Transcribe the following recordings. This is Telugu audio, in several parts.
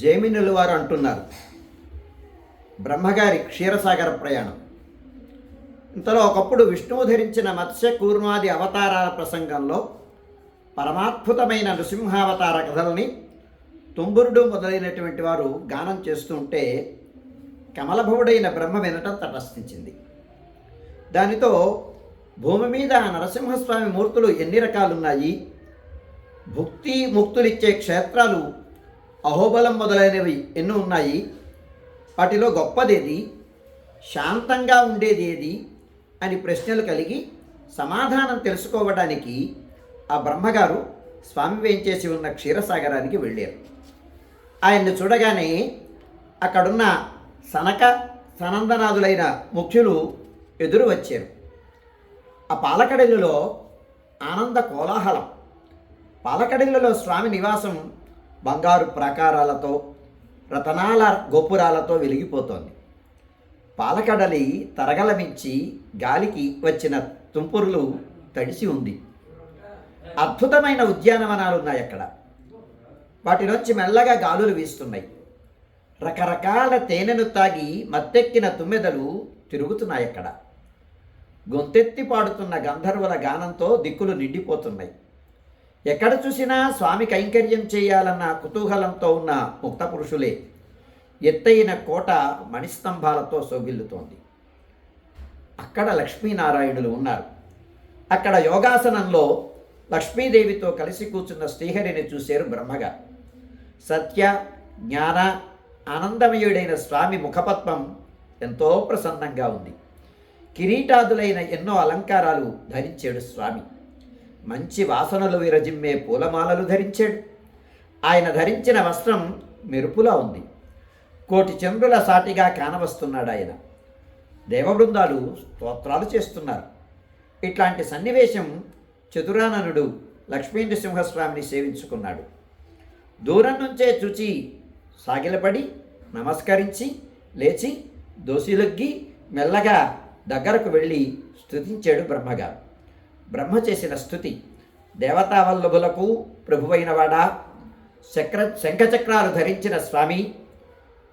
జైమినులు వారు అంటున్నారు. బ్రహ్మగారి క్షీరసాగర ప్రయాణం. ఇంతలో ఒకప్పుడు విష్ణువు ధరించిన మత్స్య కూర్మాది అవతారాల ప్రసంగంలో పరమాద్భుతమైన నృసింహావతార కథల్ని తుంబురుడు మొదలైనటువంటి వారు గానం చేస్తుంటే కమలభవుడైన బ్రహ్మ వినటం తటస్థించింది. దానితో భూమి మీద నరసింహస్వామి మూర్తులు ఎన్ని రకాలున్నాయి? భుక్తి ముక్తులిచ్చే క్షేత్రాలు అహోబలం మొదలైనవి ఎన్నో ఉన్నాయి. వాటిలో గొప్పదేది? శాంతంగా ఉండేది ఏది? అని ప్రశ్నలు కలిగి సమాధానం తెలుసుకోవడానికి ఆ బ్రహ్మగారు స్వామి వేయించేసి ఉన్న క్షీరసాగరానికి వెళ్ళారు. ఆయన్ని చూడగానే అక్కడున్న సనక సనందనాథులైన ముఖ్యులు ఎదురు వచ్చారు. ఆ పాలకడెల్లులో ఆనంద కోలాహలం. పాలకడెల్లులో స్వామి నివాసం బంగారు ప్రాకారాలతో రతనాల గోపురాలతో వెలిగిపోతోంది. పాలకడలి తరగలమించి గాలికి వచ్చిన తుంపురులు తడిసి ఉంది. అద్భుతమైన ఉద్యానవనాలు ఉన్నాయి అక్కడ. వాటిలోంచి మెల్లగా గాలులు వీస్తున్నాయి. రకరకాల తేనెను తాగి మత్తెక్కిన తుమ్మెదలు తిరుగుతున్నాయి అక్కడ. గొంతెత్తి పాడుతున్న గంధర్వుల గానంతో దిక్కులు నిండిపోతున్నాయి. ఎక్కడ చూసినా స్వామి కైంకర్యం చేయాలన్న కుతూహలంతో ఉన్న ముక్త పురుషులే. ఎత్తైన కోట మణిస్తంభాలతో సోగిల్లుతోంది. అక్కడ లక్ష్మీనారాయణులు ఉన్నారు. అక్కడ యోగాసనంలో లక్ష్మీదేవితో కలిసి కూర్చున్న శ్రీహరిని చూశారు బ్రహ్మగా. సత్య జ్ఞాన ఆనందమయుడైన స్వామి ముఖపద్మం ఎంతో ప్రసన్నంగా ఉంది. కిరీటాదులైన ఎన్నో అలంకారాలు ధరించాడు స్వామి. మంచి వాసనలు విరజిమ్మే పూలమాలలు ధరించాడు. ఆయన ధరించిన వస్త్రం మెరుపులా ఉంది. కోటి చంద్రుల సాటిగా కానవస్తున్నాడు ఆయన. దేవబృందాలు స్తోత్రాలు చేస్తున్నారు. ఇట్లాంటి సన్నివేశం చతురాననుడు లక్ష్మీనృసింహస్వామిని సేవించుకున్నాడు. దూరం నుంచే చూచి సాగిలపడి నమస్కరించి లేచి దోసిలొగ్గి మెల్లగా దగ్గరకు వెళ్ళి స్థుతించాడు బ్రహ్మగారు. బ్రహ్మ చేసిన స్థుతి. దేవతావల్లభులకు ప్రభువైనవాడా చక్ర శంఖచక్రాలు ధరించిన స్వామి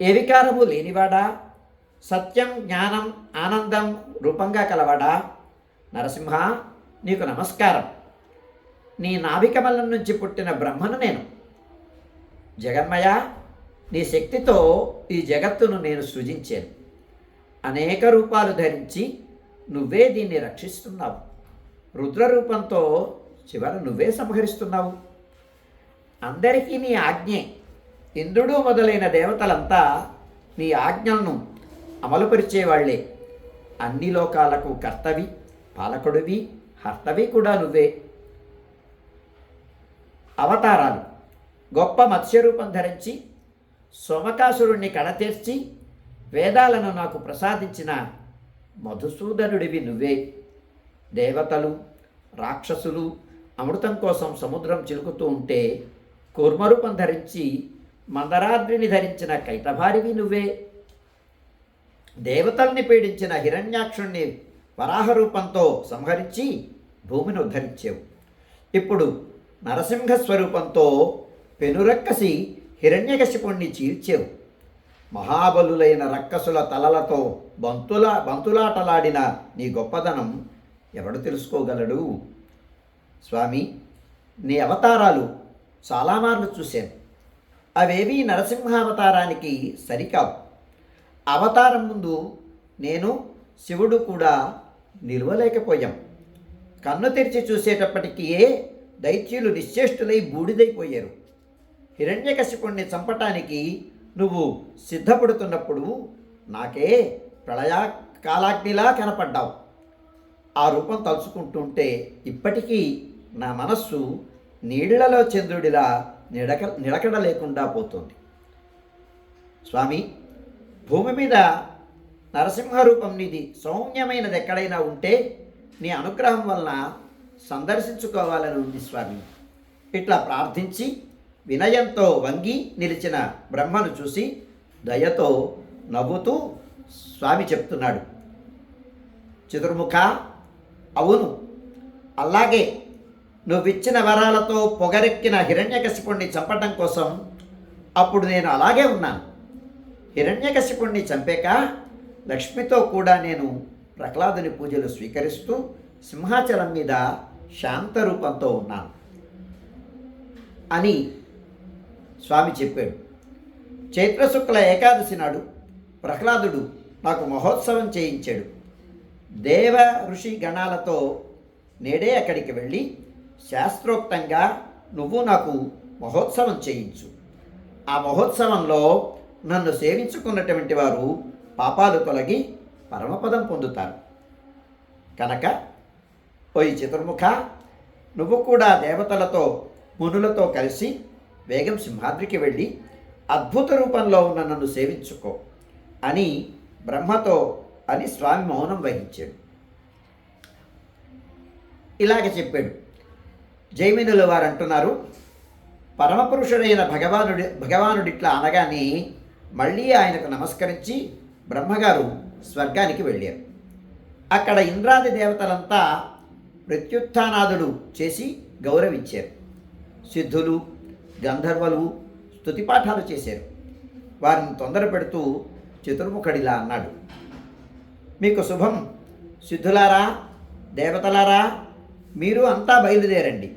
ఏ వికారము లేనివాడా సత్యం జ్ఞానం ఆనందం రూపంగా కలవాడా? నరసింహ నీకు నమస్కారం. నీ నాభికమలం నుంచి పుట్టిన బ్రహ్మను నేను. జగన్మయ నీ శక్తితో ఈ జగత్తును నేను సృజించాను. అనేక రూపాలు ధరించి నువ్వే దీన్ని రక్షిస్తున్నావు. రుద్రరూపంతో చివర నువ్వే సంహరిస్తున్నావు. అందరికీ నీ ఆజ్ఞే. ఇంద్రుడు మొదలైన దేవతలంతా నీ ఆజ్ఞలను అమలుపరిచేవాళ్ళే అన్ని లోకాలకు కర్తవి పాలకుడివి హర్తవి కూడా నువ్వే. అవతారాలు. గొప్ప మత్స్యరూపం ధరించి సోమకాసురుణ్ణి కడతీర్చి వేదాలను నాకు ప్రసాదించిన మధుసూదనుడివి నువ్వే. దేవతలు రాక్షసులు అమృతం కోసం సముద్రం చిలుకుతూ ఉంటే కూర్మరూపం ధరించి మందరాద్రిని ధరించిన కైతభారివి నువ్వే. దేవతల్ని పీడించిన హిరణ్యాక్షుణ్ణి వరాహ రూపంతో సంహరించి భూమిని ఉద్ధరించావు. ఇప్పుడు నరసింహ స్వరూపంతో పెనురక్కసి హిరణ్యకశిపుణ్ణి చీల్చావు. మహాబలులైన రక్కసుల తలలతో బంతుల బంతులాటలాడిన నీ గొప్పదనం ఎవడు తెలుసుకోగలడు? స్వామి నీ అవతారాలు చాలా మార్లు చూశాను. అవేవి నరసింహావతారానికి సరికావు. అవతారం ముందు నేను శివుడు కూడా నిలవలేకపోయాం. కన్ను తెరిచి చూసేటప్పటికీ దైత్యులు నిశ్చేష్టులై బూడిదైపోయారు. హిరణ్యకశిపుణ్ణి చంపటానికి నువ్వు సిద్ధపడుతున్నప్పుడు నాకే ప్రళయా కాలాగ్నిలా కనపడ్డావు. ఆ రూపం తలుచుకుంటుంటే ఇప్పటికీ నా మనస్సు నీళ్ళలో చంద్రుడిలా నిడక నిలకడ లేకుండా పోతుంది. స్వామి భూమి మీద నరసింహ రూపం నీది సౌమ్యమైనది ఎక్కడైనా ఉంటే నీ అనుగ్రహం వలన సందర్శించుకోవాలని ఉంది స్వామి. ఇట్లా ప్రార్థించి వినయంతో వంగి నిలిచిన బ్రహ్మను చూసి దయతో నవ్వుతూ స్వామి చెప్తున్నాడు. చతుర్ముఖ అవును. అలాగే నువ్విచ్చిన వరాలతో పొగరెక్కిన హిరణ్యకశిపుణ్ణి చంపటం కోసం అప్పుడు నేను అలాగే ఉన్నాను. హిరణ్యకశిపుణ్ణి చంపాక లక్ష్మితో కూడా నేను ప్రహ్లాదుని పూజలు స్వీకరిస్తూ సింహాచలం మీద శాంత రూపంతో ఉన్నాను అని స్వామి చెప్పాడు. చైత్రశుక్ల ఏకాదశి నాడు ప్రహ్లాదుడు నాకు మహోత్సవం చేయించాడు. దేవ ఋషి గణాలతో నేడే అక్కడికి వెళ్ళి శాస్త్రోక్తంగా నువ్వు నాకు మహోత్సవం చేయించు. ఆ మహోత్సవంలో నన్ను సేవించుకున్నటువంటి వారు పాపాలు తొలగి పరమపదం పొందుతారు. కనుక పోయి చతుర్ముఖ నువ్వు కూడా దేవతలతో మునులతో కలిసి వేగం సింహాద్రికి వెళ్ళి అద్భుత రూపంలో ఉన్న నన్ను సేవించుకో అని బ్రహ్మతో అని స్వామి మౌనం వహించాడు. ఇలాగ చెప్పాడు. జైమినుల వారు అంటున్నారు పరమపురుషుడైన భగవానుడి భగవానుడిట్లా అనగానే మళ్ళీ ఆయనకు నమస్కరించి బ్రహ్మగారు స్వర్గానికి వెళ్ళారు. అక్కడ ఇంద్రాది దేవతలంతా ప్రత్యుత్థానాదులు చేసి గౌరవించారు. సిద్ధులు గంధర్వలు స్తుతిపాఠాలు చేశారు. వారిని తొందర పెడుతూ చతుర్ముఖడిలా అన్నాడు. మీకు శుభం. సిద్ధులారా దేవతలారా మీరు అంతా బయలుదేరండి.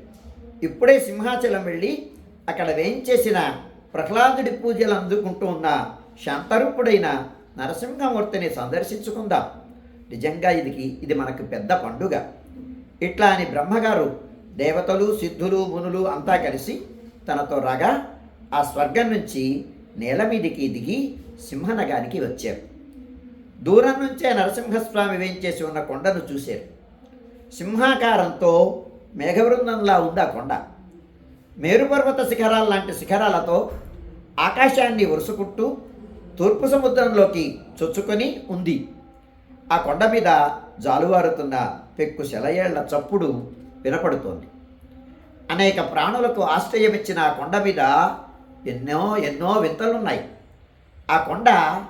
ఇప్పుడే సింహాచలం వెళ్ళి అక్కడ వేయించేసిన ప్రహ్లాదుడి పూజలు అందుకుంటూ ఉన్న శాంతరూపుడైన నరసింహమూర్తిని సందర్శించుకుందాం. నిజంగా ఇదికి ఇది మనకు పెద్ద పండుగ. ఇట్లా అని బ్రహ్మగారు దేవతలు సిద్ధులు మునులు అంతా కలిసి తనతో రాగా ఆ స్వర్గం నుంచి నేల మీదికి దిగి సింహనగానికి వచ్చారు. దూరం నుంచే నరసింహస్వామి వేయించేసి ఉన్న కొండను చూశారు. సింహాకారంతో మేఘవృందంలా ఉంది ఆ కొండ. మేరుపర్వత శిఖరాల లాంటి శిఖరాలతో ఆకాశాన్ని ఒరుసుకుంటూ తూర్పు సముద్రంలోకి చొచ్చుకొని ఉంది. ఆ కొండ మీద జాలువారుతున్న పెక్కు సెలయేళ్ళ చప్పుడు వినపడుతోంది. అనేక ప్రాణులకు ఆశ్రయమిచ్చిన ఆ కొండ మీద ఎన్నో ఎన్నో వింతలున్నాయి. ఆ కొండ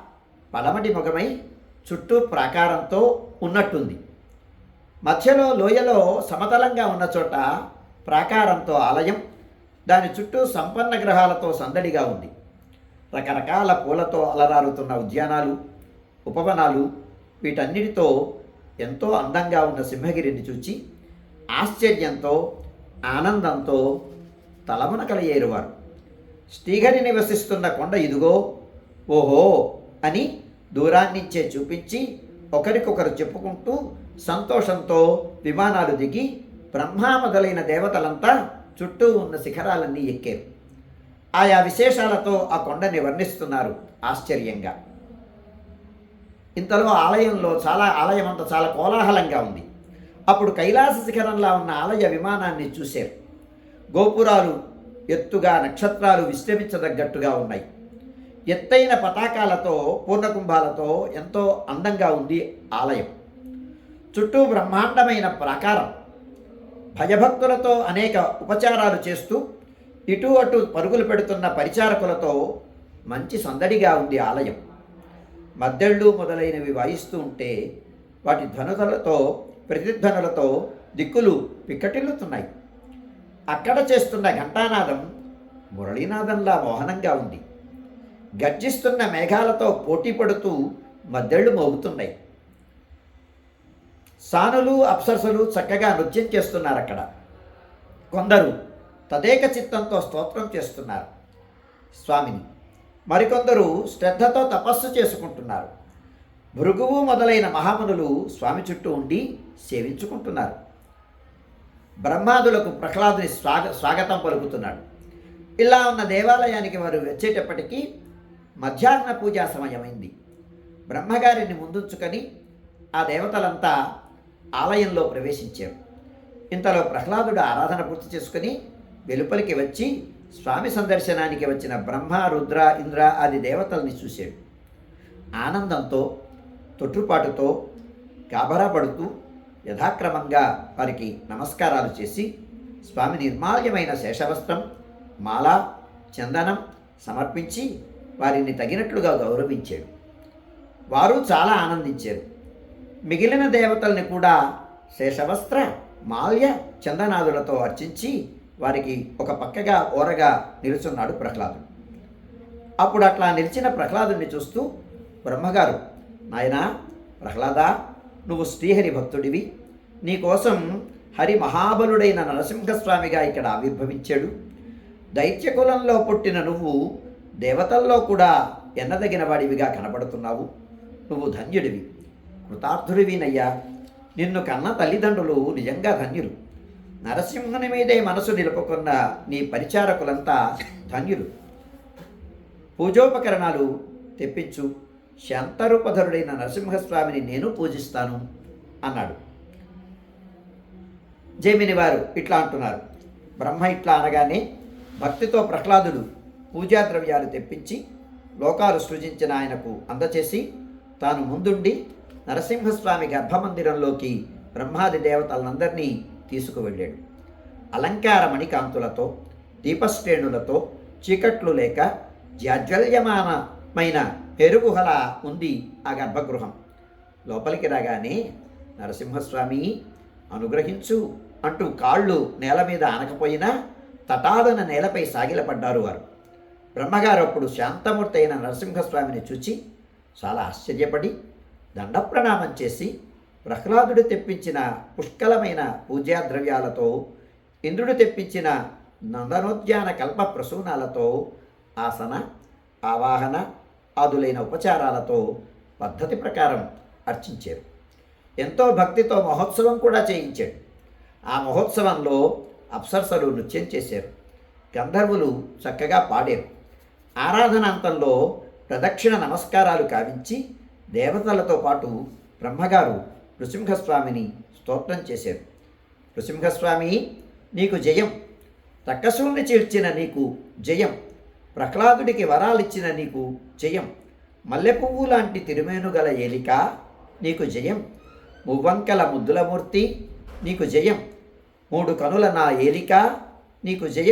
పడమటి ముఖమై చుట్టూ ప్రాకారంతో ఉన్నట్టుంది. మధ్యలో లోయలో సమతలంగా ఉన్న చోట ప్రాకారంతో ఆలయం దాని చుట్టూ సంపన్న గ్రహాలతో సందడిగా ఉంది. రకరకాల పూలతో అలరారుతున్న ఉద్యానాలు ఉపవనాలు వీటన్నిటితో ఎంతో అందంగా ఉన్న సింహగిరిని చూచి ఆశ్చర్యంతో ఆనందంతో తలమునకలయ్యేరు ఏరువారు శ్రీహరి నివసిస్తున్న కొండ ఇదిగో ఓహో అని దూరాన్నించే చూపించి ఒకరికొకరు చెప్పుకుంటూ సంతోషంతో విమానాలు దిగి బ్రహ్మ మొదలైన దేవతలంతా చుట్టూ ఉన్న శిఖరాలన్నీ ఎక్కారు. ఆయా విశేషాలతో ఆ కొండని వర్ణిస్తున్నారు ఆశ్చర్యంగా. ఇంతలో ఆలయంలో చాలా ఆలయం అంతా చాలా కోలాహలంగా ఉంది. అప్పుడు కైలాస శిఖరంలా ఉన్న ఆలయ విమానాన్ని చూశారు. గోపురాలు ఎత్తుగా నక్షత్రాలు విశ్రమించదగ్గట్టుగా ఉన్నాయి. ఎత్తైన పతాకాలతో పూర్ణకుంభాలతో ఎంతో అందంగా ఉంది ఆలయం. చుట్టూ బ్రహ్మాండమైన ప్రాకారం. భయభక్తులతో అనేక ఉపచారాలు చేస్తూ ఇటు అటు పరుగులు పెడుతున్న పరిచారకులతో మంచి సందడిగా ఉంది ఆలయం. మద్దెళ్ళు మొదలైనవి వాయిస్తూ ఉంటే వాటి ధ్వనులతో ప్రతిధ్వనులతో దిక్కులు పిక్కటిల్లుతున్నాయి అక్కడ చేస్తున్న ఘంటానాదం మురళీనాదంలా మోహనంగా ఉంది. గర్జిస్తున్న మేఘాలతో పోటీ పడుతూ మద్దెళ్ళు మోగుతున్నాయి. సానులు అప్సరసలు చక్కగా నృత్యం చేస్తున్నారు అక్కడ. కొందరు తదేక చిత్తంతో స్తోత్రం చేస్తున్నారు స్వామిని. మరికొందరు శ్రద్ధతో తపస్సు చేసుకుంటున్నారు. భృగువు మొదలైన మహామునులు స్వామి చుట్టూ ఉండి సేవించుకుంటున్నారు. బ్రహ్మాదులకు ప్రహ్లాదుని స్వాగ స్వాగతం పలుకుతున్నాడు. ఇలా ఉన్న దేవాలయానికి వారు వచ్చేటప్పటికీ మధ్యాహ్న పూజా సమయమైంది. బ్రహ్మగారిని ముందుంచుకొని ఆ దేవతలంతా ఆలయంలో ప్రవేశించారు. ఇంతలో ప్రహ్లాదుడు ఆరాధన పూర్తి చేసుకుని వెలుపలికి వచ్చి స్వామి సందర్శనానికి వచ్చిన బ్రహ్మ రుద్ర ఇంద్ర ఆది దేవతల్ని చూశాడు. ఆనందంతో తొట్టుపాటుతో గాబరా పడుతూ యథాక్రమంగా వారికి నమస్కారాలు చేసి స్వామి నిర్మాల్యమైన శేషవస్త్రం మాల చందనం సమర్పించి వారిని తగినట్లుగా గౌరవించాడు. వారు చాలా ఆనందించారు. మిగిలిన దేవతల్ని కూడా శేషవస్త్ర మాల్య చందనాదులతో అర్చించి వారికి ఒక పక్కగా ఓరగా నిలుచున్నాడు ప్రహ్లాదుడు అప్పుడు అట్లా నిలిచిన ప్రహ్లాదుని చూస్తూ బ్రహ్మగారు నాయనా ప్రహ్లాద నువ్వు శ్రీహరి భక్తుడివి. నీకోసం హరి మహాబలుడైన నరసింహస్వామిగా ఇక్కడ ఆవిర్భవించాడు. దైత్యకులంలో పుట్టిన నువ్వు దేవతల్లో కూడా ఎన్నదగిన వాడివిగా కనబడుతున్నావు. నువ్వు ధన్యుడివి. కృతార్థుడివినయ్యా. నిన్ను కన్న తల్లిదండ్రులు నిజంగా ధన్యులు. నరసింహుని మీదే మనసు నిలుపుకున్న నీ పరిచారకులంతా ధన్యులు. పూజోపకరణాలు తెప్పించు. శాంతరూపధరుడైన నరసింహస్వామిని నేను పూజిస్తాను అన్నాడు. జైమిని వారు ఇట్లా అంటున్నారు. బ్రహ్మ ఇట్లా అనగానే భక్తితో ప్రహ్లాదుడు పూజా ద్రవ్యాలు తెప్పించి లోకాలు సృజించిన ఆయనకు అందచేసి తాను ముందుండి నరసింహస్వామి గర్భమందిరంలోకి బ్రహ్మాది దేవతలందరినీ తీసుకువెళ్ళాడు. అలంకార మణికాంతులతో దీపశ్రేణులతో చీకట్లు లేక జాజ్వల్యమానమైన పెరుగుహల ఉంది ఆ గర్భగృహం. లోపలికి రాగానే నరసింహస్వామి అనుగ్రహించు అంటూ కాళ్ళు నేల మీద ఆనకపోయినా తటాదన నేలపై సాగిలపడ్డారు వారు. బ్రహ్మగారు అప్పుడు శాంతమూర్తి అయిన నరసింహస్వామిని చూచి చాలా ఆశ్చర్యపడి దండప్రణామం చేసి ప్రహ్లాదుడు తెప్పించిన పుష్కలమైన పూజా ద్రవ్యాలతో ఇంద్రుడు తెప్పించిన నందనోద్యాన కల్ప ప్రసూనాలతో ఆసన ఆవాహన ఆదులైన ఉపచారాలతో పద్ధతి ప్రకారం అర్చించారు. ఎంతో భక్తితో మహోత్సవం కూడా చేయించాడు. ఆ మహోత్సవంలో అప్సరసలు నృత్యం చేశారు. గంధర్వులు చక్కగా పాడారు. ఆరాధనాంతంలో ప్రదక్షిణ నమస్కారాలు కావించి దేవతలతో పాటు బ్రహ్మగారు నృసింహస్వామిని స్తోత్రం చేశారు. నృసింహస్వామి నీకు జయం. రక్కసుల్ని చేర్చిన నీకు జయం. ప్రహ్లాదుడికి వరాలిచ్చిన నీకు జయం. మల్లెపువ్వు లాంటి తిరుమేనుగల ఏలిక నీకు జయం. మువ్వంకల ముద్దులమూర్తి నీకు జయం. మూడు కనుల నా ఏలిక నీకు జయం.